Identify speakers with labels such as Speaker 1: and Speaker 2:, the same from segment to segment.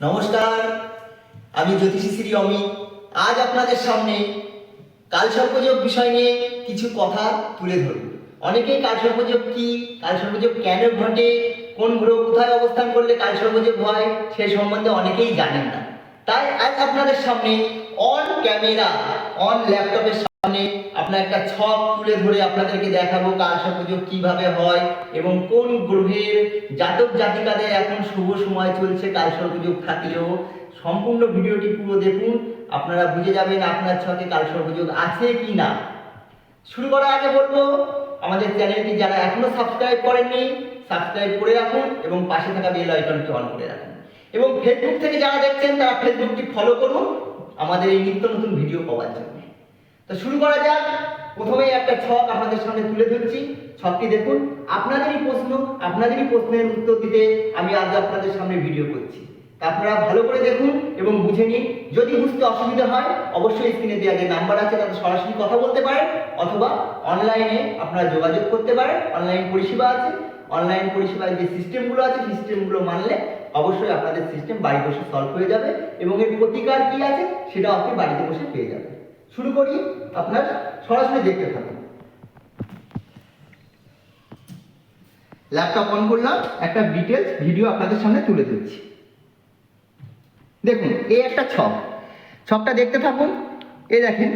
Speaker 1: নমস্কার, আমি জ্যোতিষী শ্রী অমিত আজ আপনাদের সামনে কালসর্পযোগ বিষয় নিয়ে কিছু কথা তুলে ধরব। অনেকেই কালসর্পযোগ কি, কালসর্পযোগ কেন ঘটে, কোন গ্রহ কোথায় অবস্থান করলে কালসর্পযোগ হয়, সে সম্বন্ধে অনেকেই জানেন না। তাই আজ আপনাদের সামনে অন ক্যামেরা অন ল্যাপটপের সামনে আপনার একটা ছক তুলে ধরে আপনাদেরকে দেখাবো কালসর্পযোগ কীভাবে হয় এবং কোন গ্রহের জাতক জাতিকাদের এখন শুভ সময় চলছে কালসর্পযোগ থাকলেও। সম্পূর্ণ ভিডিওটি পুরো দেখুন, আপনারা বুঝে যাবেন আপনার ছকে কালসর্পযোগ আছে কি না শুরু করার আগে বলব, আমাদের চ্যানেলটি যারা এখনও সাবস্ক্রাইব করেননি, সাবস্ক্রাইব করে রাখুন এবং পাশে থাকা বেল আইকনটি অন করে রাখুন। এবং ফেসবুক থেকে যারা দেখছেন, তারা ফেসবুকটি ফলো করুন। আমাদের এই নিত্য নতুন ভিডিও পাওয়ার জন্য। তো শুরু করা যাক। প্রথমেই একটা ছক আপনাদের সামনে তুলে ধরছি। ছকটি দেখুন। আপনাদেরই প্রশ্ন, আপনাদেরই প্রশ্নের উত্তর দিতে আমি আজ আপনাদের সামনে ভিডিও করছি। আপনারা ভালো করে দেখুন এবং বুঝে নিন। যদি বুঝতে অসুবিধা হয়, অবশ্যই স্ক্রিনে দেওয়া যে নাম্বার আছে, তাতে সরাসরি কথা বলতে পারেন অথবা অনলাইনে আপনারা যোগাযোগ করতে পারেন। অনলাইন পরিষেবা আছে। অনলাইন পরিষেবার যে সিস্টেমগুলো আছে সিস্টেমগুলো মানলে অবশ্যই আপনাদের সিস্টেম বাড়ি বসে সলভ হয়ে যাবে এবং এর প্রতিকার কি আছে সেটা আপনি বাড়িতে বসে পেয়ে যাবেন। শুরু করি, আপনার সরাসরি দেখতে থাকুন। ল্যাপটপ অন করলাম, একটা ডিটেলস ভিডিও আপনাদের সামনে তুলে ধরছি। দেখুন এই একটা ছক। ছকটা দেখতে থাকুন। এ দেখেন,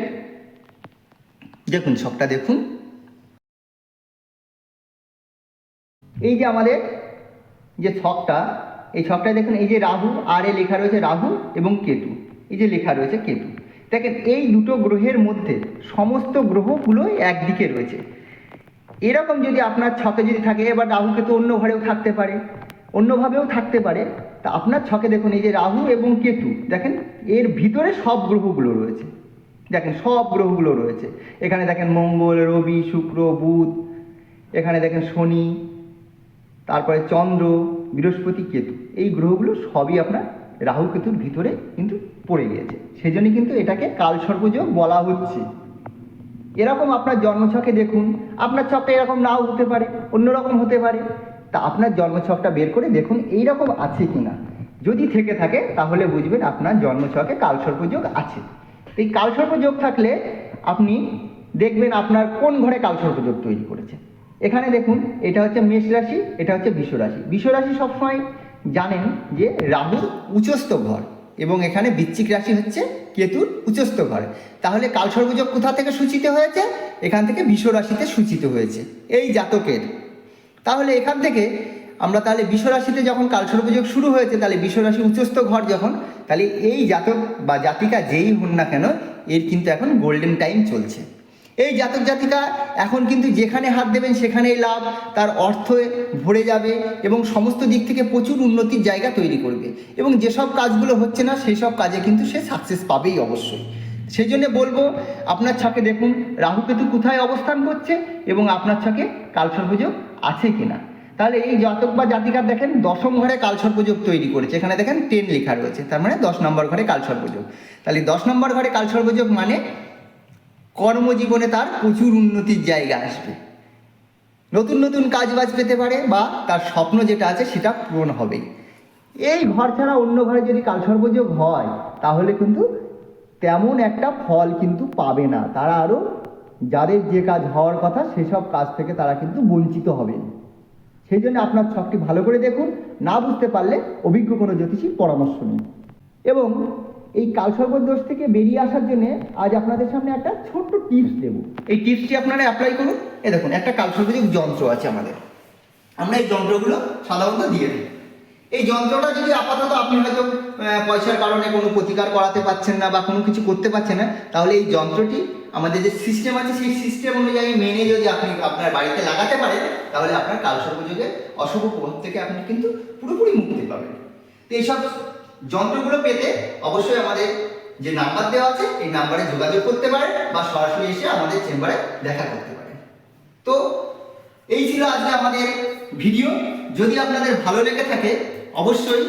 Speaker 1: দেখুন ছকটা দেখুন। এই যে আমাদের যে ছকটা, এই ছকটায় দেখুন, এই যে রাহু, আর এ লেখা রয়েছে রাহু এবং কেতু। এই যে লেখা রয়েছে কেতু। দেখেন, এই দুটো গ্রহের মধ্যে সমস্ত গ্রহগুলোই একদিকে রয়েছে। এরকম যদি আপনার ছকে যদি থাকে, এবার রাহু কেতু অন্য ঘরেও থাকতে পারে অন্যভাবেও থাকতে পারে, তা আপনার ছকে দেখুন, এই যে রাহু এবং কেতু, দেখেন, এর ভিতরে সব গ্রহগুলো রয়েছে। দেখেন, সব গ্রহগুলো রয়েছে। এখানে দেখেন মঙ্গল, রবি, শুক্র, বুধ, এখানে দেখেন শনি, তারপরে চন্দ্র, বৃহস্পতি, কেতু, এই গ্রহগুলো সবই আপনার রাহু, কেতুর ভিতরে কিন্তু পড়ে গিয়েছে। সেই কিন্তু এটাকে কালসর্পযোগ বলা হচ্ছে। এরকম আপনার জন্মছকে দেখুন, আপনার ছকটা এরকম নাও হতে পারে, অন্যরকম হতে পারে। তা আপনার জন্মছকটা বের করে দেখুন এই রকম আছে কি না যদি থেকে থাকে, তাহলে বুঝবেন আপনার জন্মছকে কালসর্পযোগ আছে। এই কালসর্পযোগ থাকলে আপনি দেখবেন আপনার কোন ঘরে কালসর্পযোগ তৈরি করেছে। এখানে দেখুন, এটা হচ্ছে মেষ রাশি, এটা হচ্ছে বিশ্বরাশি বিশ্বরাশি সবসময় জানেন যে রাহু উচ্চস্থ ঘর। এবং এখানে বৃশ্চিক রাশি হচ্ছে কেতুর উচস্থ ঘর। তাহলে কালসর্বযোগ কোথা থেকে সূচিত হয়েছে? এখান থেকে বিশ্ব রাশিতে সূচিত হয়েছে, এই জাতকের। তাহলে এখান থেকে আমরা তাহলে বিশ্বরাশিতে যখন কালসর্পযোগ শুরু হয়েছে, তাহলে বিশ্বরাশি উচ্চস্থ ঘর যখন, তাহলে এই জাতক বা জাতিকা যেই হন না কেন, এর কিন্তু এখন গোল্ডেন টাইম চলছে। এই জাতক জাতিকা এখন কিন্তু যেখানে হাত দেবেন সেখানেই লাভ, তার অর্থ ভরে যাবে এবং সমস্ত দিক থেকে প্রচুর উন্নতির জায়গা তৈরি করবে। এবং যেসব কাজগুলো হচ্ছে না সেই সব কাজে কিন্তু সে সাকসেস পাবেই অবশ্যই। সেই জন্য বলব, আপনার ছকে দেখুন রাহু কেতু কোথায় অবস্থান করছে এবং আপনার ছকে কালসর্পযোগ আছে কিনা। তাহলে এই জাতক বা জাতিকার দেখেন, দশম ঘরে কালসর্পযোগ তৈরি করেছে। এখানে দেখেন টেন লেখা রয়েছে, তার মানে দশ নম্বর ঘরে কালসর্পযোগ তাহলে দশ নম্বর ঘরে কালসর্পযোগ মানে কর্মজীবনে তার প্রচুর উন্নতির জায়গা আসবে। নতুন নতুন কাজ বাজ পেতে পারে বা তার স্বপ্ন যেটা আছে সেটা পূরণ হবেই। এই ঘর ছাড়া অন্য ঘরে যদি কালসর্পযোগ হয়, তাহলে কিন্তু তেমন একটা ফল কিন্তু পাবে না। তারা আরও যাদের যে কাজ হওয়ার কথা সেসব কাজ থেকে তারা কিন্তু বঞ্চিত হবে সেই জন্য আপনার ছকটি ভালো করে দেখুন। না বুঝতে পারলে অভিজ্ঞ কোনো জ্যোতিষীর পরামর্শ নিন। এবং এই কালসর্প দোষ থেকে বেরিয়ে আসার জন্য আজ আপনাদের সামনে একটা ছোট্ট টিপস দেবো। এই টিপসটি আপনারা অ্যাপ্লাই করুন। এ দেখুন, একটা কালসর্পযোগ যন্ত্র আছে আমাদের। আমরা এই যন্ত্রগুলো সাধারণত দিয়ে দিই। এই যন্ত্রটা যদি আপাতত আপনি হয়তো পয়সার কারণে কোনো প্রতিকার করাতে পারছেন না বা কোনো কিছু করতে পারছেন না, তাহলে এই যন্ত্রটি আমাদের যে সিস্টেম আছে, সেই সিস্টেম অনুযায়ী মেনে যদি আপনি আপনার বাড়িতে লাগাতে পারেন, তাহলে আপনার কালসর্পযোগের অশুভ প্রভাব থেকে আপনি কিন্তু পুরোপুরি মুক্তি পাবেন। তো এইসব যন্ত্রগুলো পেতে অবশ্যই আমাদের যে নাম্বার দেওয়া আছে, এই নাম্বারে যোগাযোগ করতে পারেন বা সরাসরি এসে আমাদের চেম্বারে দেখা করতে পারেন। তো এই ছিল আজকে আমাদের ভিডিও। যদি আপনাদের ভালো লেগে থাকে, অবশ্যই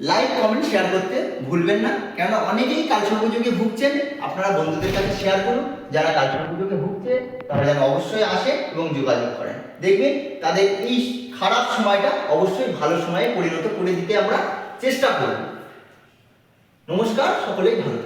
Speaker 1: লাইক, কমেন্ট, শেয়ার করতে ভুলবেন না। কেননা অনেকেই কালসর্পযোগে ভুগছেন। আপনারা বন্ধুদের কাছে শেয়ার করুন। যারা কালসর্পযোগে ভুগছে তারা যেন অবশ্যই আসে এবং যোগাযোগ করেন। দেখবেন তাদের এই খারাপ সময়টা অবশ্যই ভালো সময়ে পরিণত করে দিতে আমরা চেষ্টা করব।
Speaker 2: নমস্কার সকলেই ভালো থাকবেন।